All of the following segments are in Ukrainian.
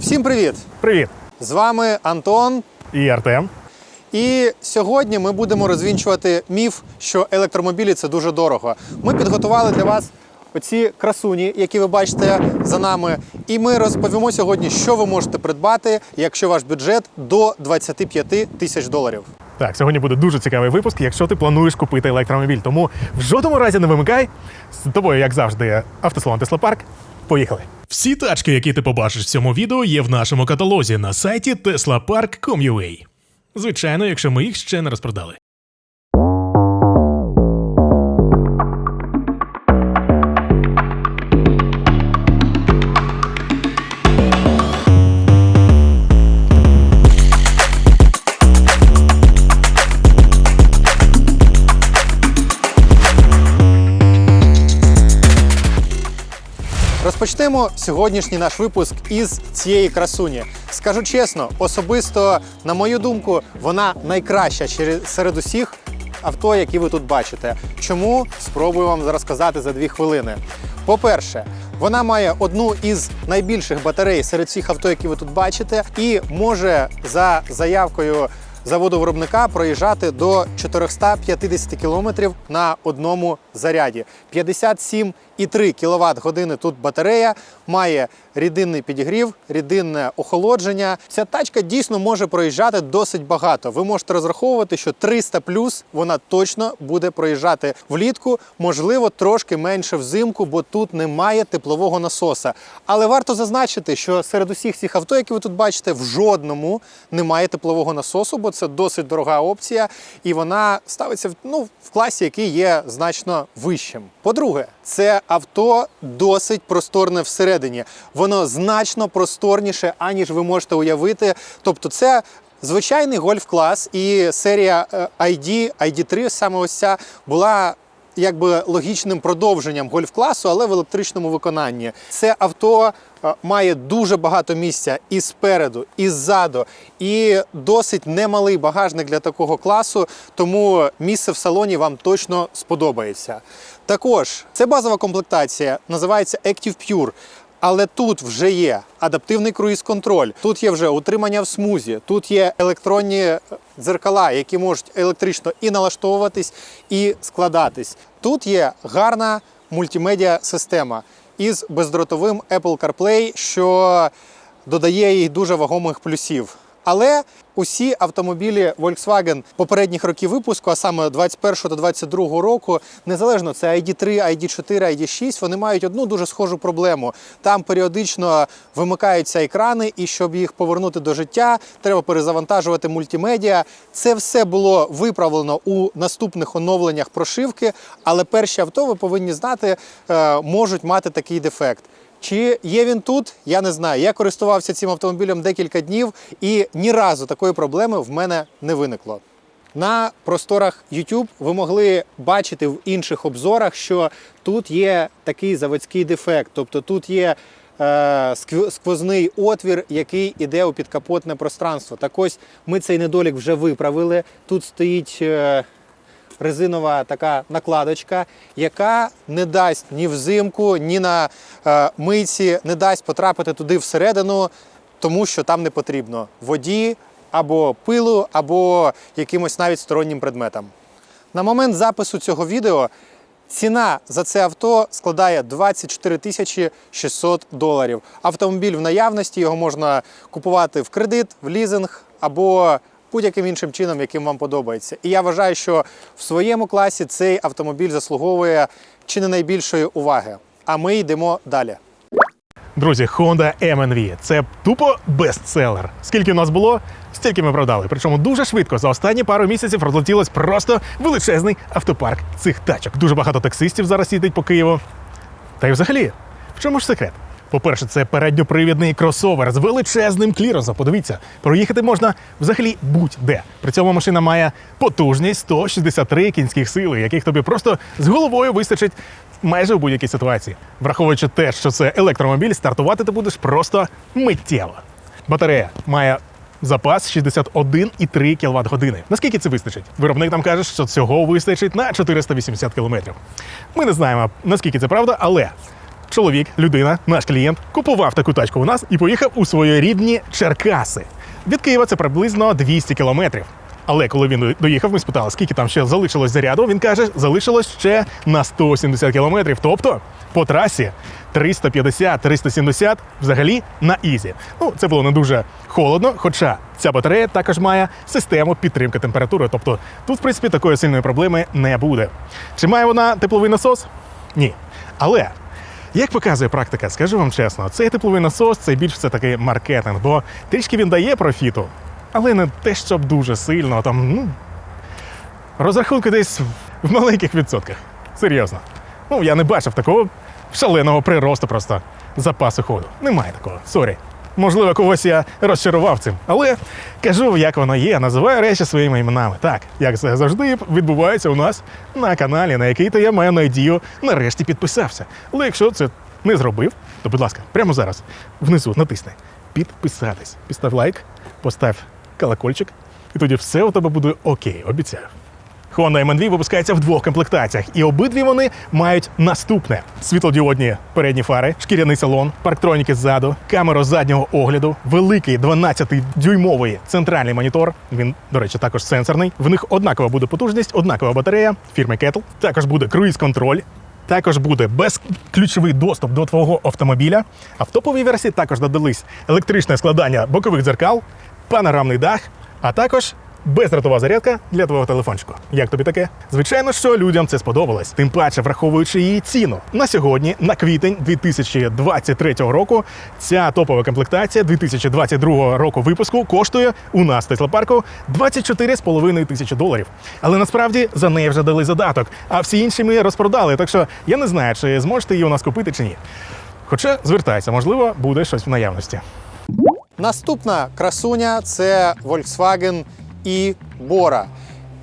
Всім привіт! Привіт! З вами Антон. І Артем. І сьогодні ми будемо розвінчувати міф, що електромобілі це дуже дорого. Ми підготували для вас оці красуні, які ви бачите за нами. І ми розповімо сьогодні, що ви можете придбати, якщо ваш бюджет до 25 тисяч доларів. Так, сьогодні буде дуже цікавий випуск, якщо ти плануєш купити електромобіль. Тому в жодному разі не вимикай. З тобою, як завжди, автосалон Тесла Парк. Поїхали. Всі тачки, які ти побачиш в цьому відео, є в нашому каталозі на сайті teslapark.com.ua. Звичайно, якщо ми їх ще не розпродали. Розпочнемо сьогоднішній наш випуск із цієї красуні. Скажу чесно, особисто, на мою думку, вона найкраща серед усіх авто, які ви тут бачите. Чому спробую вам розказати за дві хвилини. По-перше, вона має одну із найбільших батарей серед всіх авто, які ви тут бачите, і може за заявкою заводу виробника проїжджати до 450 км на одному заряді. 57,3 кВт години тут батарея, має рідинний підігрів, рідинне охолодження. Ця тачка дійсно може проїжджати досить багато. Ви можете розраховувати, що 300 плюс вона точно буде проїжджати влітку, можливо, трошки менше взимку, бо тут немає теплового насоса. Але варто зазначити, що серед усіх цих авто, які ви тут бачите, в жодному немає теплового насосу, бо це досить дорога опція, і вона ставиться ну, в класі, який є значно вищим. По-друге, це авто досить просторне всередині. Воно значно просторніше, аніж ви можете уявити. Тобто, це звичайний гольф-клас, і серія е, ID, ID3, саме ось ця, була якби логічним продовженням гольф-класу, але в електричному виконанні. Це авто е, має дуже багато місця і спереду, і ззаду, і досить немалий багажник для такого класу, тому місце в салоні вам точно сподобається. Також це базова комплектація, називається Active Pure. Але тут вже є адаптивний круїз-контроль, тут є вже утримання в смузі, тут є електронні е, дзеркала, які можуть електрично і налаштовуватись, і складатись. Тут є гарна мультимедіа система із бездротовим Apple CarPlay, що додає їй дуже вагомих плюсів. Але усі автомобілі Volkswagen попередніх років випуску, а саме 21 та 22 року, незалежно це ID3, ID4, ID6, вони мають одну дуже схожу проблему. Там періодично вимикаються екрани, і щоб їх повернути до життя, треба перезавантажувати мультимедіа. Це все було виправлено у наступних оновленнях прошивки, але перші авто ви повинні знати, е, можуть мати такий дефект. Чи є він тут? Я не знаю. Я користувався цим автомобілем декілька днів, і ні разу такої проблеми в мене не виникло. На просторах YouTube ви могли бачити в інших обзорах, що тут є такий заводський дефект, тобто тут є е, сквозний отвір, який іде у підкапотне пространство. Так ось ми цей недолік вже виправили. Тут стоїть. е, резинова така накладочка, яка не дасть ні взимку, ні на е, мийці, не дасть потрапити туди всередину, тому що там не потрібно воді або пилу, або якимось навіть стороннім предметам. На момент запису цього відео ціна за це авто складає 24 тисячі 600 доларів. Автомобіль в наявності, його можна купувати в кредит, в лізинг або будь-яким іншим чином, яким вам подобається. І я вважаю, що в своєму класі цей автомобіль заслуговує чи не найбільшої уваги. А ми йдемо далі. Друзі, Honda MNV. Це тупо бестселер. Скільки у нас було, стільки ми продали. Причому дуже швидко. За останні пару місяців розлетілось просто величезний автопарк цих тачок. Дуже багато таксистів зараз їздить по Києву. Та й взагалі, в чому ж секрет? По-перше, це передньопривідний кросовер з величезним кліренсом. Подивіться, проїхати можна взагалі будь-де. При цьому машина має потужність 163 кінських сили, яких тобі просто з головою вистачить майже в будь-якій ситуації. Враховуючи те, що це електромобіль, стартувати ти будеш просто миттєво. Батарея має запас 61,3 кВт години. Наскільки це вистачить? Виробник нам каже, що цього вистачить на 480 км. Ми не знаємо, наскільки це правда, але чоловік, людина, наш клієнт, купував таку тачку у нас і поїхав у свої рідні Черкаси. Від Києва це приблизно 200 кілометрів. Але коли він доїхав, ми спитали, скільки там ще залишилось заряду. Він каже, залишилось ще на 170 кілометрів. Тобто по трасі 350-370 взагалі на ізі. Ну, це було не дуже холодно, хоча ця батарея також має систему підтримки температури. Тобто тут, в принципі, такої сильної проблеми не буде. Чи має вона тепловий насос? Ні. Але як показує практика, скажу вам чесно, цей тепловий насос це більш все таки маркетинг, бо трішки він дає профіту, але не те, щоб дуже сильно. Там ну розрахунки десь в маленьких відсотках. Серйозно. Ну я не бачив такого шаленого приросту просто запасу ходу. Немає такого. Сорі. Можливо, когось я розчарував цим, але кажу, як воно є, називаю речі своїми іменами. Так, як це завжди відбувається у нас на каналі, на який то я маю надію, нарешті підписався. Але якщо це не зробив, то будь ласка, прямо зараз внизу натисни підписатись. Підстав лайк, постав колокольчик, і тоді все у тебе буде окей, обіцяю. Honda MNV випускається в двох комплектаціях, і обидві вони мають наступне: світлодіодні передні фари, шкіряний салон, парктроніки ззаду, камеру заднього огляду, великий 12-дюймовий центральний монітор. Він, до речі, також сенсорний. В них однакова буде потужність, однакова батарея фірми Kettle. Також буде круїз-контроль. Також буде безключовий доступ до твого автомобіля. А в топовій версії також додались електричне складання бокових дзеркал, панорамний дах, а також бездротова зарядка для твого телефончику. Як тобі таке? Звичайно, що людям це сподобалось, тим паче враховуючи її ціну. На сьогодні, на квітень 2023 року, ця топова комплектація 2022 року випуску коштує у нас в Теслопарку 24,5 тисячі доларів. Але насправді за неї вже дали задаток, а всі інші ми розпродали. Так що я не знаю, чи зможете її у нас купити чи ні. Хоча звертайся, можливо, буде щось в наявності. Наступна красуня це Volkswagen і Bora.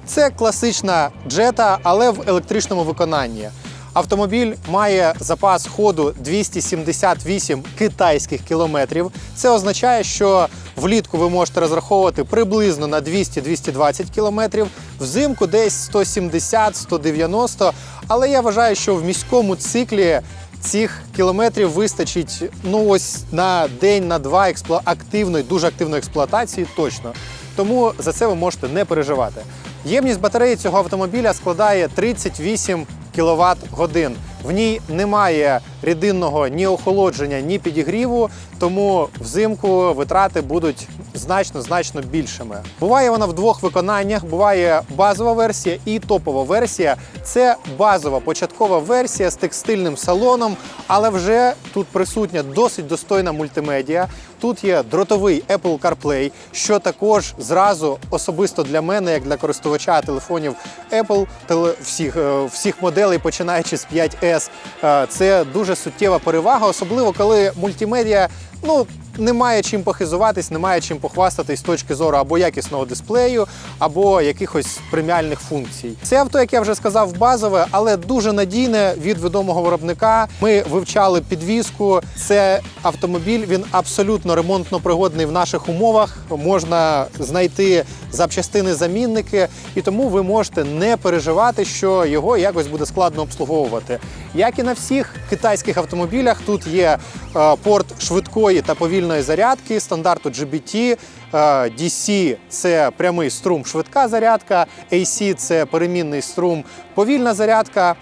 Це класична джета, але в електричному виконанні. Автомобіль має запас ходу 278 китайських кілометрів. Це означає, що влітку ви можете розраховувати приблизно на 200-220 кілометрів, взимку десь 170-190. Але я вважаю, що в міському циклі цих кілометрів вистачить ну ось на день, на два експло... активної, дуже активної експлуатації точно. Тому за це ви можете не переживати. Ємність батареї цього автомобіля складає 38 кВт годин. В ній немає рідинного ні охолодження, ні підігріву, тому взимку витрати будуть значно значно більшими. Буває вона в двох виконаннях: буває базова версія і топова версія. Це базова початкова версія з текстильним салоном, але вже тут присутня досить достойна мультимедіа. Тут є дротовий Apple CarPlay, що також зразу особисто для мене, як для користувача телефонів Apple, теле- всіх, е, всіх моделей, починаючи з 5S, е, це дуже суттєва перевага, особливо коли мультимедіа ну, немає чим похизуватись, немає чим похвастатись з точки зору або якісного дисплею, або якихось преміальних функцій. Це авто, як я вже сказав, базове, але дуже надійне від відомого виробника. Ми вивчали підвізку. Це автомобіль, він абсолютно ремонтно пригодний в наших умовах. Можна знайти запчастини замінники, і тому ви можете не переживати, що його якось буде складно обслуговувати. Як і на всіх китайських автомобілях, тут є е, порт швидкої та повільної зарядки стандарту GBT. е, DC – це прямий струм, швидка зарядка, AC – це перемінний струм, повільна зарядка.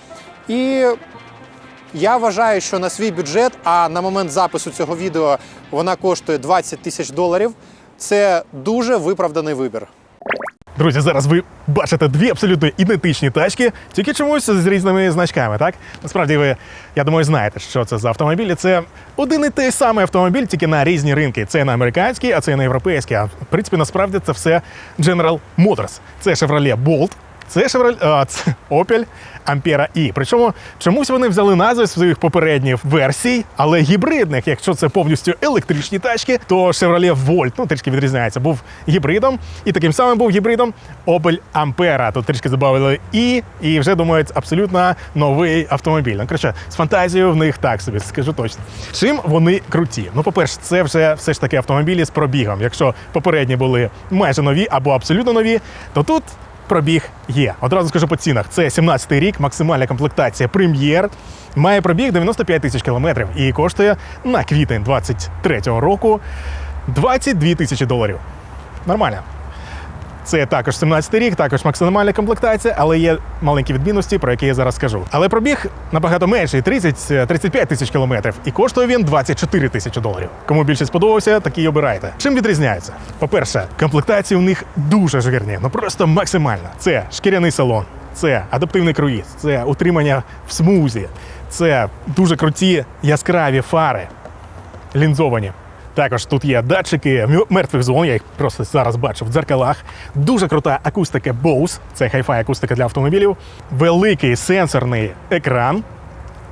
І я вважаю, що на свій бюджет, а на момент запису цього відео вона коштує 20 тисяч доларів. Це дуже виправданий вибір. Друзі, зараз ви бачите дві абсолютно ідентичні тачки, тільки чомусь з різними значками, так? Насправді ви, я думаю, знаєте, що це за автомобілі. Це один і той самий автомобіль, тільки на різні ринки. Це на американський, а це на європейський. А в принципі, насправді це все General Motors. Це Chevrolet Bolt, це Chevrolet, а, це Opel Ampera E. Причому чомусь вони взяли назви своїх попередніх версій, але гібридних. Якщо це повністю електричні тачки, то Chevrolet Volt, ну трішки відрізняється, був гібридом, і таким самим був гібридом Opel Ampera. Тут трішки забавили і, і вже думають абсолютно новий автомобіль. Ну, коротше, з фантазією в них так собі, скажу точно. Чим вони круті? Ну, по-перше, це вже все ж таки автомобілі з пробігом. Якщо попередні були майже нові або абсолютно нові, то тут пробіг є. Одразу скажу по цінах. Це 17-й рік, максимальна комплектація прем'єр. Має пробіг 95 тисяч кілометрів і коштує на квітень 23-го року 22 тисячі доларів. Нормально. Це також 17 рік, також максимальна комплектація, але є маленькі відмінності, про які я зараз скажу. Але пробіг набагато менший 30-35 тисяч кілометрів, і коштує він 24 тисячі доларів. Кому більше сподобався, такий обирайте. Чим відрізняється? По-перше, комплектації у них дуже жирні, ну просто максимально. Це шкіряний салон, це адаптивний круїз, це утримання в смузі, це дуже круті яскраві фари лінзовані. Також тут є датчики мертвих зон, я їх просто зараз бачу в дзеркалах. Дуже крута акустика Bose, це хай-фай акустика для автомобілів. Великий сенсорний екран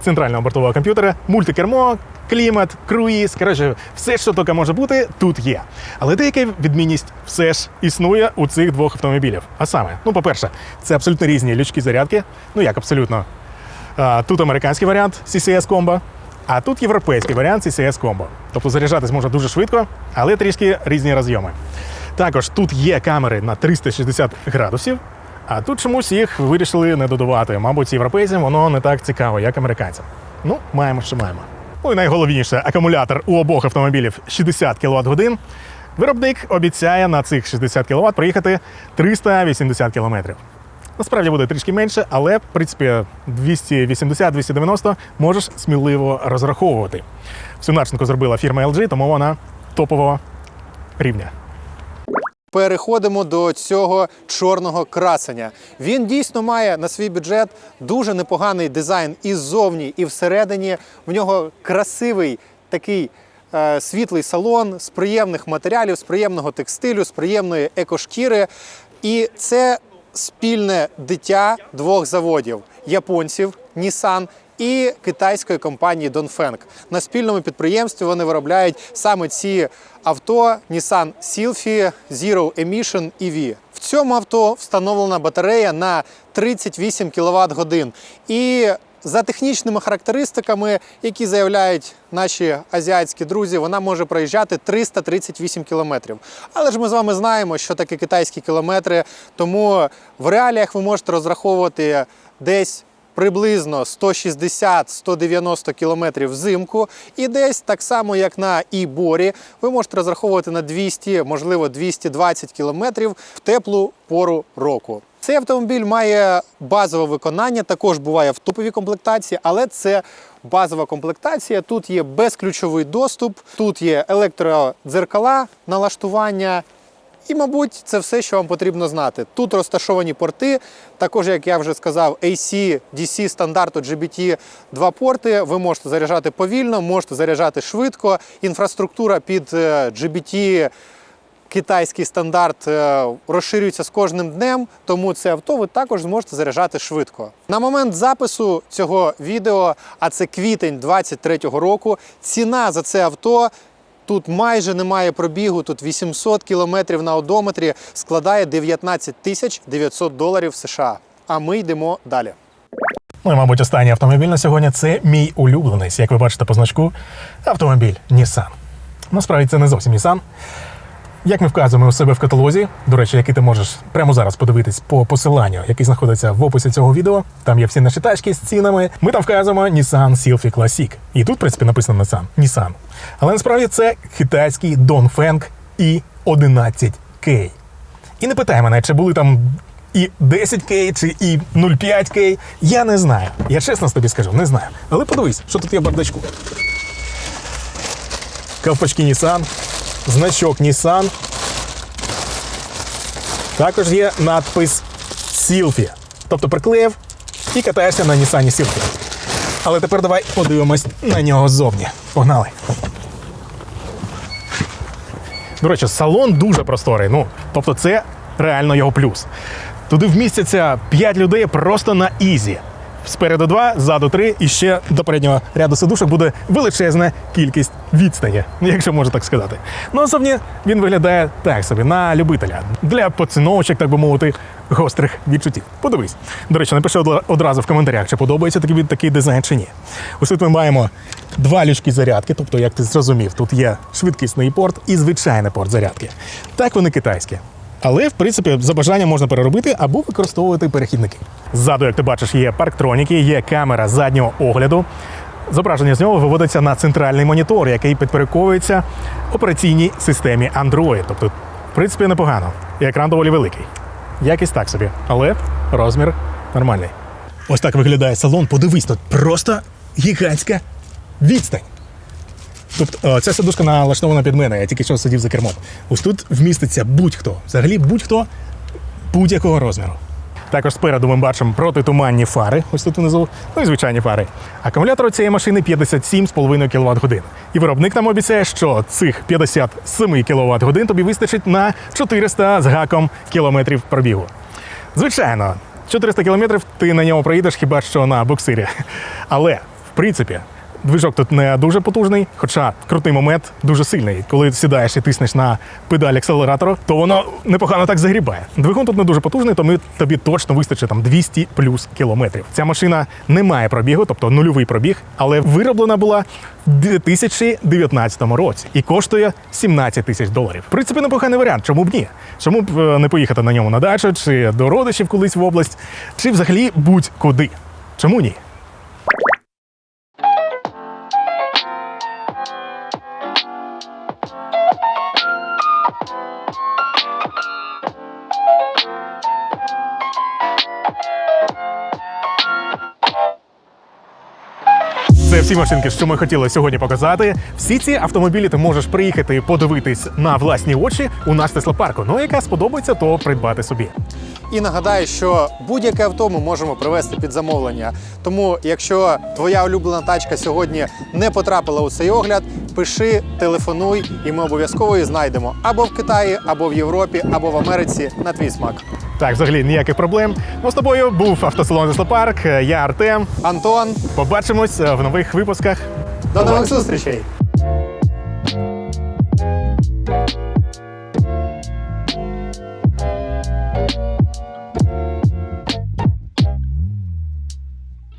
центрального бортового комп'ютера, мультикермо, клімат, круїз. Коротше, все, що тільки може бути, тут є. Але деяка відмінність все ж існує у цих двох автомобілів. А саме, ну, по-перше, це абсолютно різні лючки зарядки. Ну як абсолютно. Тут американський варіант CCS Combo, а тут європейський варіант CCS Combo. Тобто заряджатись можна дуже швидко, але трішки різні розйоми. Також тут є камери на 360 градусів, а тут чомусь їх вирішили не додавати. Мабуть, європейцям воно не так цікаво, як американцям. Ну, маємо, що маємо. Ну і найголовніше, акумулятор у обох автомобілів 60 кВт годин. Виробник обіцяє на цих 60 кВт проїхати 380 км. Насправді буде трішки менше, але в принципі 280-290 можеш сміливо розраховувати. Всю начинку зробила фірма LG, тому вона топового рівня. Переходимо до цього чорного красення. Він дійсно має на свій бюджет дуже непоганий дизайн і ззовні, і всередині. В нього красивий такий е, світлий салон з приємних матеріалів, з приємного текстилю, з приємної екошкіри. І це спільне дитя двох заводів японців Nissan і китайської компанії Dongfeng. На спільному підприємстві вони виробляють саме ці авто Nissan Sylphy Zero Emission EV. В цьому авто встановлена батарея на 38 кВт годин. І за технічними характеристиками, які заявляють наші азіатські друзі, вона може проїжджати 338 кілометрів. Але ж ми з вами знаємо, що таке китайські кілометри, тому в реаліях ви можете розраховувати десь приблизно 160-190 кілометрів взимку, і десь так само, як на Іборі, ви можете розраховувати на 200, можливо, 220 кілометрів в теплу пору року. Цей автомобіль має базове виконання, також буває в топовій комплектації, але це базова комплектація. Тут є безключовий доступ, тут є електродзеркала налаштування. І, мабуть, це все, що вам потрібно знати. Тут розташовані порти, також, як я вже сказав, AC, DC стандарту GBT два порти. Ви можете заряджати повільно, можете заряджати швидко. Інфраструктура під е, GBT китайський стандарт е, розширюється з кожним днем, тому це авто ви також зможете заряджати швидко. На момент запису цього відео, а це квітень 23-го року, ціна за це авто. Тут майже немає пробігу, тут 800 кілометрів на одометрі, складає 19 тисяч 900 доларів США. А ми йдемо далі. Ну і, мабуть, останній автомобіль на сьогодні це мій улюблений, як ви бачите по значку, автомобіль Nissan. Насправді це не зовсім Nissan. Як ми вказуємо у себе в каталозі, до речі, який ти можеш прямо зараз подивитись по посиланню, який знаходиться в описі цього відео. Там є всі наші тачки з цінами. Ми там вказуємо Nissan Sylphy Classic. І тут, в принципі, написано Nissan. Nissan. Але насправді це китайський Dongfeng i11K. І не питай мене, чи були там і 10К, чи і 0,5К. Я не знаю. Я чесно тобі скажу, не знаю. Але подивись, що тут є в бардачку. Ковпачки Nissan, значок Nissan. Також є надпис Sylphy. Тобто приклеїв і катаєшся на Nissan Sylphy. Але тепер давай подивимось на нього ззовні. Погнали. До речі, салон дуже просторий. Ну, тобто, це реально його плюс. Туди вмістяться 5 людей просто на ізі. Спереду два, ззаду три, і ще до переднього ряду сидушок буде величезна кількість відстані, якщо можна так сказати. Ну, зовні він виглядає так собі на любителя для поціновочок, так би мовити, гострих відчуттів. Подивись. До речі, напиши одразу в коментарях, чи подобається тобі такий дизайн чи ні. Тут ми маємо два лючки зарядки, тобто, як ти зрозумів, тут є швидкісний порт і звичайний порт зарядки. Так вони китайські. Але, в принципі, за бажанням можна переробити або використовувати перехідники. Ззаду, як ти бачиш, є парктроніки, є камера заднього огляду. Зображення з нього виводиться на центральний монітор, який підпорядковується операційній системі Android. Тобто, в принципі, непогано. І екран доволі великий. Якість так собі, але розмір нормальний. Ось так виглядає салон. Подивись, тут просто гігантська відстань. Тобто е, ця сидушка налаштована під мене, я тільки що сидів за кермом. Ось тут вміститься будь-хто, взагалі будь-хто будь-якого розміру. Також спереду ми бачимо протитуманні фари, ось тут внизу, ну і звичайні фари. Акумулятор цієї машини 57,5 кВт годин. І виробник нам обіцяє, що цих 57 кВт годин тобі вистачить на 400 з гаком кілометрів пробігу. Звичайно, 400 кілометрів ти на ньому проїдеш хіба що на буксирі. Але, в принципі, движок тут не дуже потужний, хоча крутий момент дуже сильний. Коли сідаєш і тиснеш на педаль акселератору, то воно непогано так загрібає. Двигун тут не дуже потужний, тому тобі точно вистачить там 200 плюс кілометрів. Ця машина не має пробігу, тобто нульовий пробіг, але вироблена була в 2019 році і коштує 17 тисяч доларів. В принципі, непоганий варіант. Чому б ні? Чому б е, не поїхати на ньому на дачу, чи до родичів колись в область, чи взагалі будь-куди? Чому ні? Всі машинки, що ми хотіли сьогодні показати. Всі ці автомобілі ти можеш приїхати подивитись на власні очі у нас Теслопарку. Ну, яка сподобається, то придбати собі. І нагадаю, що будь-яке авто ми можемо привезти під замовлення. Тому, якщо твоя улюблена тачка сьогодні не потрапила у цей огляд, пиши, телефонуй, і ми обов'язково її знайдемо або в Китаї, або в Європі, або в Америці на твій смак. Так, взагалі ніяких проблем. Ну, з тобою був автосалон Тесла Я Артем. Антон, Побачимось в нових випусках. до нових зустрічей!